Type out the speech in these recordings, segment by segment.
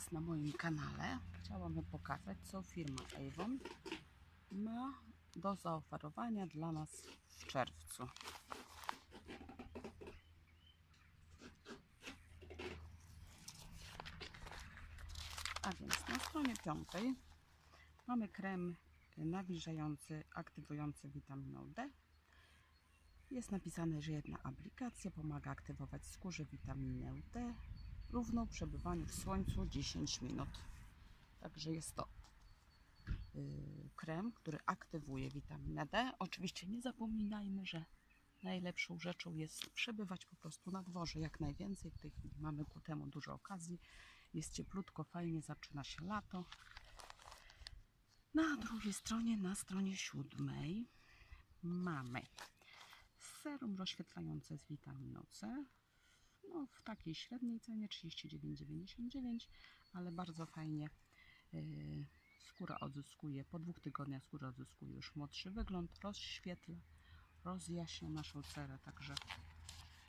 Was na moim kanale. Chciałabym pokazać, co firma Avon ma do zaoferowania dla nas w czerwcu. A więc na stronie piątej mamy krem nawilżający, aktywujący witaminą D. Jest napisane, że jedna aplikacja pomaga aktywować skórze witaminę D równą przebywaniu w słońcu 10 minut. Także jest to yy, krem, który aktywuje witaminę D. Oczywiście nie zapominajmy, że najlepszą rzeczą jest przebywać po prostu na dworze jak najwięcej. W tej chwili mamy ku temu dużo okazji. Jest cieplutko, fajnie, zaczyna się lato. Na drugiej stronie, na stronie siódmej, mamy serum rozświetlające z witaminą C. No, w takiej średniej cenie 39,99, ale bardzo fajnie yy, skóra odzyskuje, po dwóch tygodniach skóra odzyskuje już młodszy wygląd, rozświetla, rozjaśnia naszą cerę, także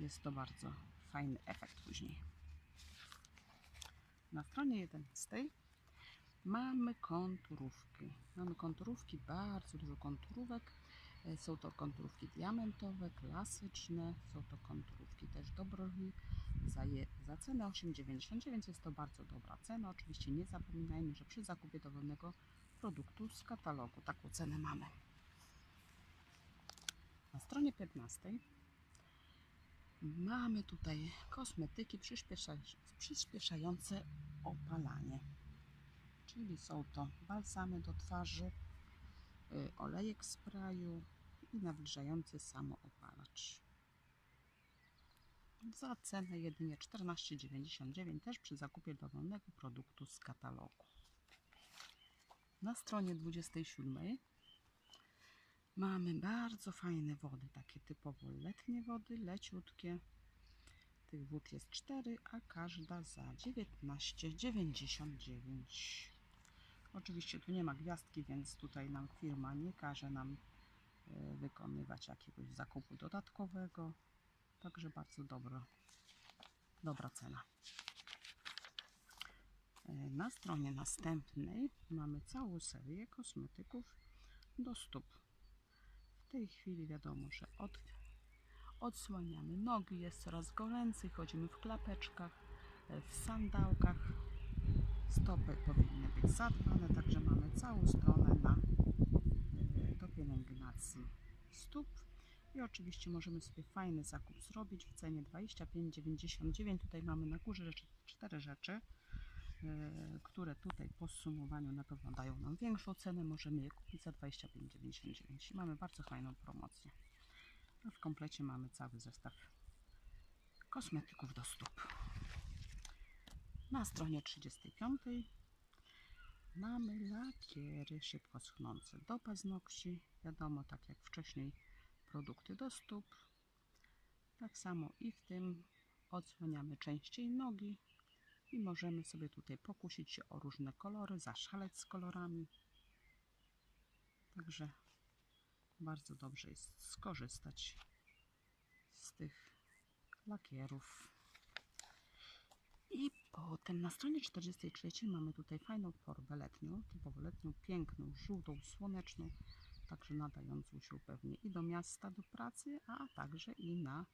jest to bardzo fajny efekt później. Na stronie 11 mamy konturówki. Mamy konturówki, bardzo dużo konturówek. E, Są to konturówki diamentowe, klasyczne, są to konturówki też dobrowi. Za, je, za cenę 8,99 jest to bardzo dobra cena. Oczywiście nie zapominajmy, że przy zakupie dowolnego produktu z katalogu taką cenę mamy. Na stronie 15 mamy tutaj kosmetyki przyspiesza, przyspieszające opalanie. Czyli są to balsamy do twarzy, y, olejek sprayu i nawilżający samoopalacz. Za cenę jedynie 14,99 też przy zakupie dowolnego produktu z katalogu. Na stronie 27 mamy bardzo fajne wody, takie typowo letnie wody, leciutkie. Tych wód jest 4, a każda za 19,99. Oczywiście tu nie ma gwiazdki, więc tutaj nam firma nie każe nam wykonywać jakiegoś zakupu dodatkowego. Także bardzo dobro, dobra cena. E, Na stronie następnej mamy całą serię kosmetyków do stóp. W tej chwili wiadomo, że od, odsłaniamy nogi, jest coraz goręcej, chodzimy w klapeczkach, e, w sandałkach. Stopy powinny być zadbane, także mamy całą stronę na pielęgnacji stóp. I oczywiście możemy sobie fajny zakup zrobić w cenie 25,99. Tutaj mamy na górze rzeczy, cztery rzeczy, e, które tutaj po sumowaniu na pewno dają nam większą cenę. Możemy je kupić za 25,99. I Mamy bardzo fajną promocję. A w komplecie mamy cały zestaw kosmetyków do stóp. Na stronie 35 mamy lakiery szybko schnące do paznokci. Wiadomo, tak jak wcześniej produkty do stóp. Tak samo i w tym odsłaniamy częściej nogi i możemy sobie tutaj pokusić się o różne kolory, zaszaleć z kolorami. Także bardzo dobrze jest skorzystać z tych lakierów. I potem na stronie 43 mamy tutaj fajną torbę letnią, typowo letnią, piękną, żółtą, słoneczną, także nadającą się pewnie i do miasta, do pracy, a także i na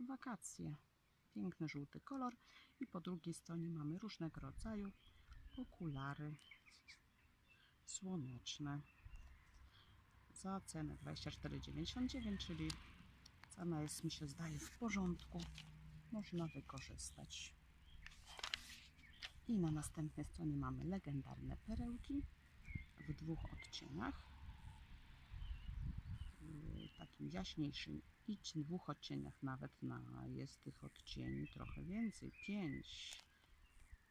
wakacje. Piękny żółty kolor i po drugiej stronie mamy różnego rodzaju okulary słoneczne za cenę 24,99, czyli cena jest mi się zdaje w porządku. Można wykorzystać. I na następnej stronie mamy legendarne perełki w dwóch odcieniach. Takim jaśniejszym i w dwóch odcieniach nawet na, jest tych odcieni trochę więcej, pięć.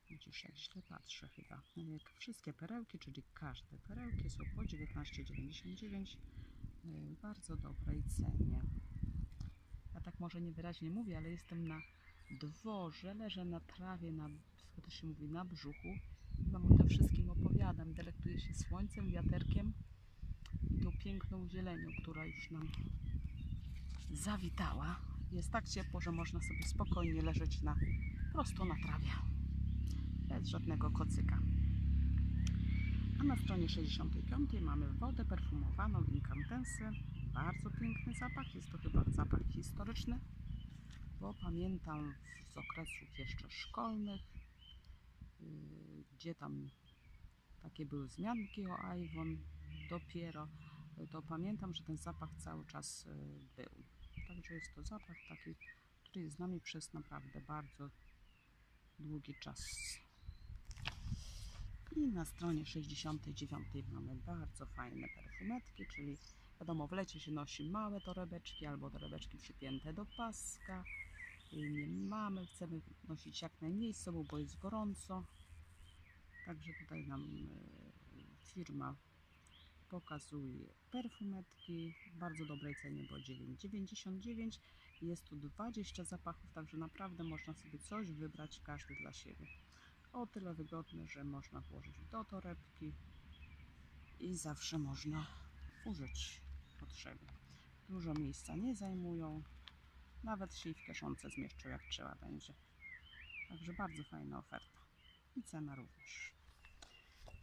Widzisz, jak źle patrzę chyba. Jak wszystkie perełki, czyli każde perełki są po 19,99 w bardzo dobrej cenie. Ja tak może niewyraźnie mówię, ale jestem na dworze, leżę na trawie, na, to się mówi, na brzuchu. Wam o tym wszystkim opowiadam. Delektuję się słońcem, wiaterkiem i tą piękną zielenią, która już nam zawitała. Jest tak ciepło, że można sobie spokojnie leżeć na, prosto na trawie. bez żadnego kocyka. A na stronie 65 mamy wodę perfumowaną Incandescent. Bardzo piękny zapach. Jest to chyba zapach historyczny, bo pamiętam z okresów jeszcze szkolnych, yy, gdzie tam takie były wzmianki o Avon dopiero, yy, to pamiętam, że ten zapach cały czas yy, był. Także jest to zapach taki, który jest z nami przez naprawdę bardzo długi czas. I na stronie 69 mamy bardzo fajne perfumetki, czyli wiadomo, w lecie się nosi małe torebeczki albo torebeczki przypięte do paska. Nie mamy, chcemy nosić jak najmniej z sobą, bo jest gorąco. Także tutaj nam e, firma pokazuje perfumetki w bardzo dobrej cenie, bo 9,99 jest tu 20 zapachów, także naprawdę można sobie coś wybrać każdy dla siebie. O tyle wygodne, że można włożyć do torebki i zawsze można użyć w potrzebie. Dużo miejsca nie zajmują, nawet się w kieszonce zmieszczą jak trzeba będzie. Także bardzo fajna oferta i cena również.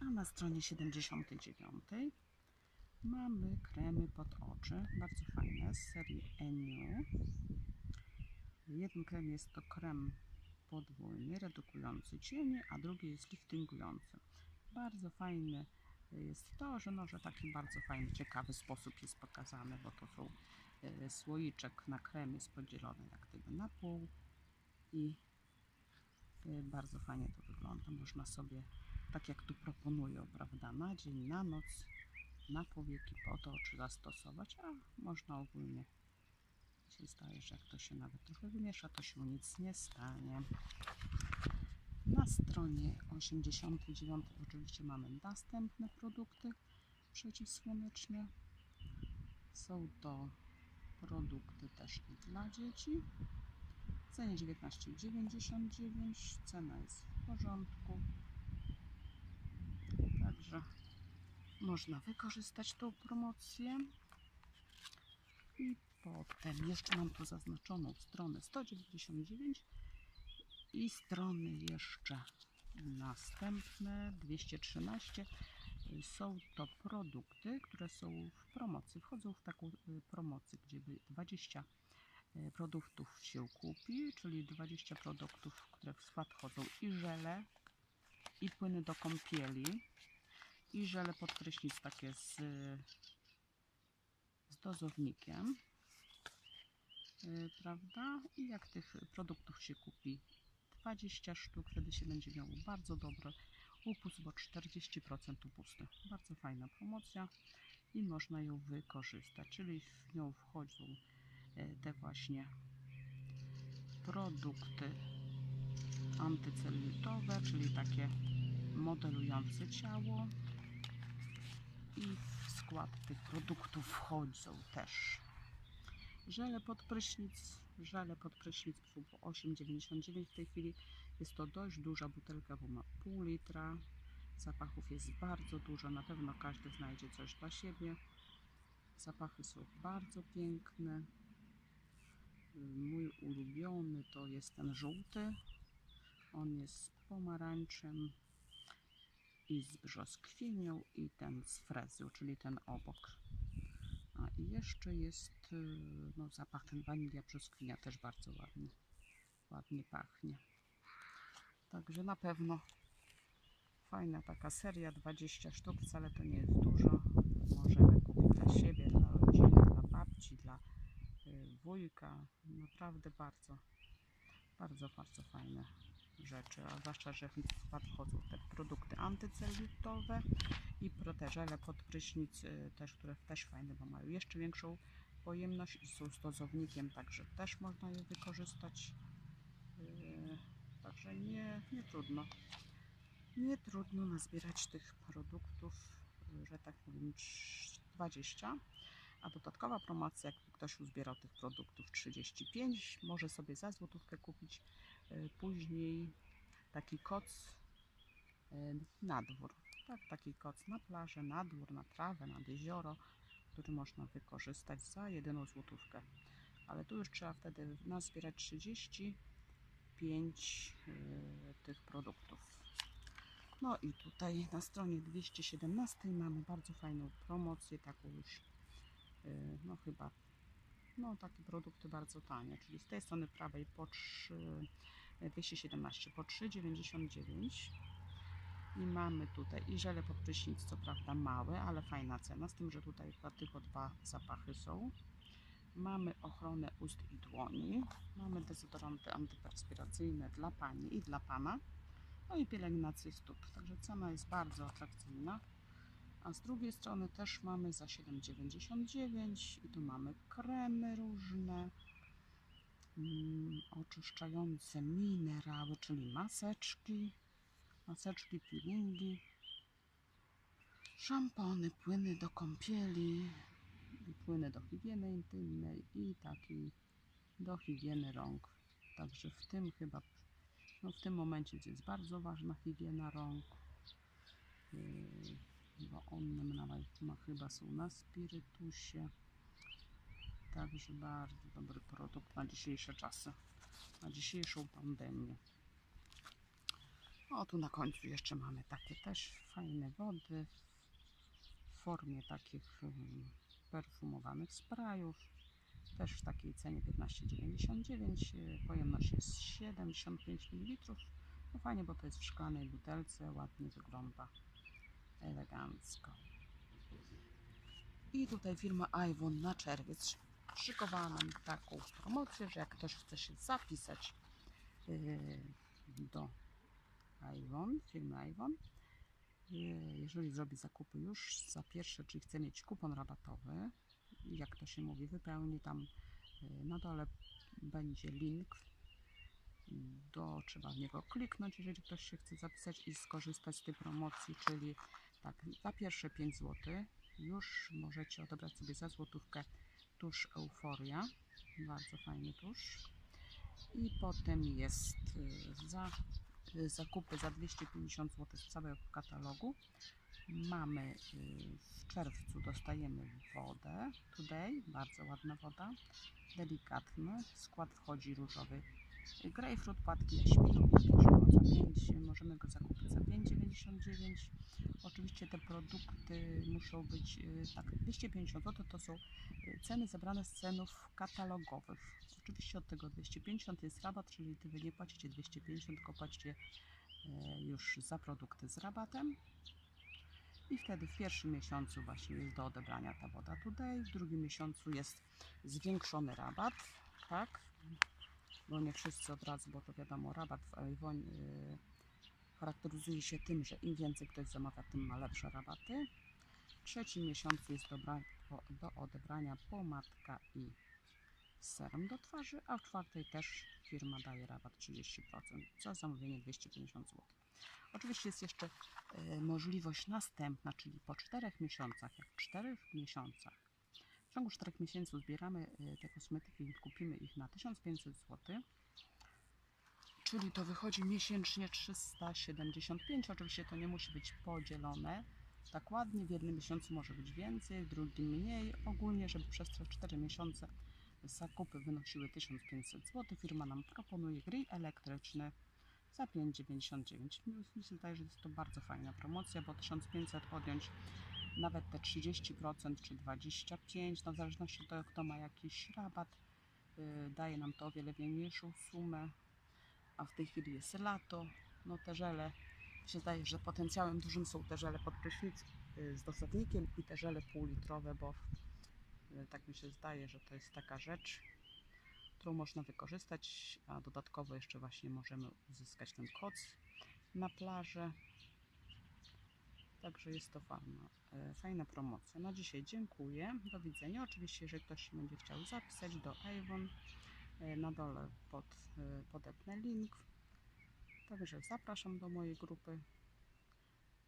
A na stronie 79 mamy kremy pod oczy, bardzo fajne z serii Eniu. Jeden krem jest to krem podwójny, redukujący cienie, a drugi jest liftingujący. Bardzo fajny jest to, że, no, że taki bardzo fajny, ciekawy sposób jest pokazany, bo to są słoiczek na krem jest podzielony jak gdyby na pół i e, bardzo fajnie to wygląda. Można sobie, tak jak tu proponują, prawda, na dzień, na noc, na powieki po to, czy zastosować, a można ogólnie się zdaje, że jak to się nawet trochę wymiesza, to się nic nie stanie. Na stronie 89 oczywiście mamy następne produkty przeciwsłoneczne. Są to produkty też i dla dzieci. W cenie 19,99. Cena jest w porządku. Także można wykorzystać tą promocję. I potem jeszcze mam tu zaznaczoną stronę 199 i strony jeszcze następne 213 są to produkty, które są w promocji, wchodzą w taką y, promocję, gdzie by 20 y, produktów się kupi, czyli 20 produktów, które w skład wchodzą i żele, i płyny do kąpieli, i żele pod takie z, z dozownikiem, y, prawda? I jak tych produktów się kupi 20 sztuk, wtedy się będzie miało bardzo dobry upust, bo 40% upustu. Bardzo fajna promocja i można ją wykorzystać, czyli w nią wchodzą e, te właśnie produkty antycelulotowe, czyli takie modelujące ciało i w skład tych produktów wchodzą też żele pod prysznic, żele pod prysznic są po 8,99 w tej chwili. Jest to dość duża butelka, bo ma pół litra. Zapachów jest bardzo dużo, na pewno każdy znajdzie coś dla siebie. Zapachy są bardzo piękne. Mój ulubiony to jest ten żółty. On jest z pomarańczem i z brzoskwinią i ten z frezu, czyli ten obok. A i jeszcze jest y, no, zapach ten wanilia brzoskwinia też bardzo ładny. Ładnie pachnie. Także na pewno fajna taka seria, 20 sztuk, wcale to nie jest dużo. Możemy kupić dla siebie, dla rodziny, dla babci, dla y, wujka. Naprawdę bardzo, bardzo, bardzo fajne rzeczy, a zwłaszcza, że w skład wchodzą te produkty antycelulotowe i proteżele pod prysznic y, też, które też fajne, bo mają jeszcze większą pojemność i są z dozownikiem, także też można je wykorzystać. Także nie, nie trudno. Nie trudno nazbierać tych produktów, że tak powiem, trz- 20. A dodatkowa promocja, jak ktoś uzbierał tych produktów 35, może sobie za złotówkę kupić y, później taki koc y, na dwór. Tak, taki koc na plażę, na dwór, na trawę, nad jezioro, który można wykorzystać za jedyną złotówkę. Ale tu już trzeba wtedy nazbierać 35 y, tych produktów. No i tutaj na stronie 217 mamy bardzo fajną promocję, taką już, y, no chyba, no takie produkty bardzo tanie, czyli z tej strony prawej po 3, y, 217 po 3,99 i mamy tutaj i żele pod prysznic, co prawda małe, ale fajna cena, z tym, że tutaj tylko dwa zapachy są. Mamy ochronę ust i dłoni, mamy dezodoranty antyperspiracyjne dla pani i dla pana, no i pielęgnację stóp. Także cena jest bardzo atrakcyjna. A z drugiej strony też mamy za 7,99 i tu mamy kremy różne, mm, oczyszczające minerały, czyli maseczki, maseczki, peelingi, szampony, płyny do kąpieli, płyny do higieny intymnej i taki do higieny rąk. Także w tym chyba, no w tym momencie jest bardzo ważna higiena rąk, yy, bo on nawet ma chyba są na spirytusie. Także bardzo dobry produkt na dzisiejsze czasy, na dzisiejszą pandemię. O, tu na końcu jeszcze mamy takie też fajne wody w formie takich ym, perfumowanych sprayów. Też w takiej cenie 15,99. y, Pojemność jest 75 ml. No fajnie, bo to jest w szklanej butelce, ładnie wygląda, elegancko. I tutaj firma Ivon na czerwiec szykowała nam taką promocję, że jak ktoś chce się zapisać yy, do Avon, firmy Avon. Je- Jeżeli zrobi zakupy już za pierwsze, czyli chce mieć kupon rabatowy, jak to się mówi, wypełni tam y, na dole będzie link, do, trzeba w niego kliknąć, jeżeli ktoś się chce zapisać i skorzystać z tej promocji, czyli tak, za pierwsze 5 zł już możecie odebrać sobie za złotówkę tusz Euforia, bardzo fajny tusz. I potem jest y, za zakupy za 250 zł z całego katalogu. Mamy y, w czerwcu dostajemy wodę Today, bardzo ładna woda, delikatny, skład wchodzi różowy grejpfrut, płatki jaśminu, za 5, możemy go zakupić za 5,99. Oczywiście te produkty muszą być y, tak, 250 zł to są y, ceny zebrane z cenów katalogowych. Oczywiście od tego 250 jest rabat, czyli wy nie płacicie 250, tylko płacicie e, już za produkty z rabatem. I wtedy w pierwszym miesiącu właśnie jest do odebrania ta woda tutaj, w drugim miesiącu jest zwiększony rabat, tak? Bo nie wszyscy od razu, bo to wiadomo, rabat w y, charakteryzuje się tym, że im więcej ktoś zamawia, tym ma lepsze rabaty. W trzecim miesiącu jest do, do odebrania pomadka i serum do twarzy, a w czwartej też firma daje rabat 30% za zamówienie 250 zł. Oczywiście jest jeszcze e, możliwość następna, czyli po 4 miesiącach. Jak w 4 miesiącach, ciągu 4 miesięcy zbieramy e, te kosmetyki i kupimy ich na 1500 zł, czyli to wychodzi miesięcznie 375. Oczywiście to nie musi być podzielone tak ładnie. W jednym miesiącu może być więcej, w drugim mniej. Ogólnie, żeby przez te 4 miesiące zakupy wynosiły 1500 zł, firma nam proponuje grill elektryczny za 5,99. Mi się zdaje, że jest to bardzo fajna promocja, bo 1500 podjąć nawet te 30% czy 25%, no w zależności od tego, kto ma jakiś rabat, yy, daje nam to o wiele mniejszą sumę, a w tej chwili jest lato, no te żele, się zdaje, że potencjałem dużym są te żele pod prysznic yy, z dosownikiem i te żele półlitrowe, bo yy, tak mi się zdaje, że to jest taka rzecz, którą można wykorzystać, a dodatkowo jeszcze właśnie możemy uzyskać ten koc na plażę. Także jest to fajna, e, fajna promocja. Na dzisiaj dziękuję. Do widzenia. Oczywiście, jeżeli ktoś się będzie chciał zapisać do Avon, e, na dole pod, e, podepnę link. Także zapraszam do mojej grupy.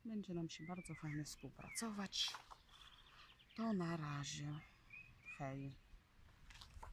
Będzie nam się bardzo fajnie współpracować. To na razie. Hej.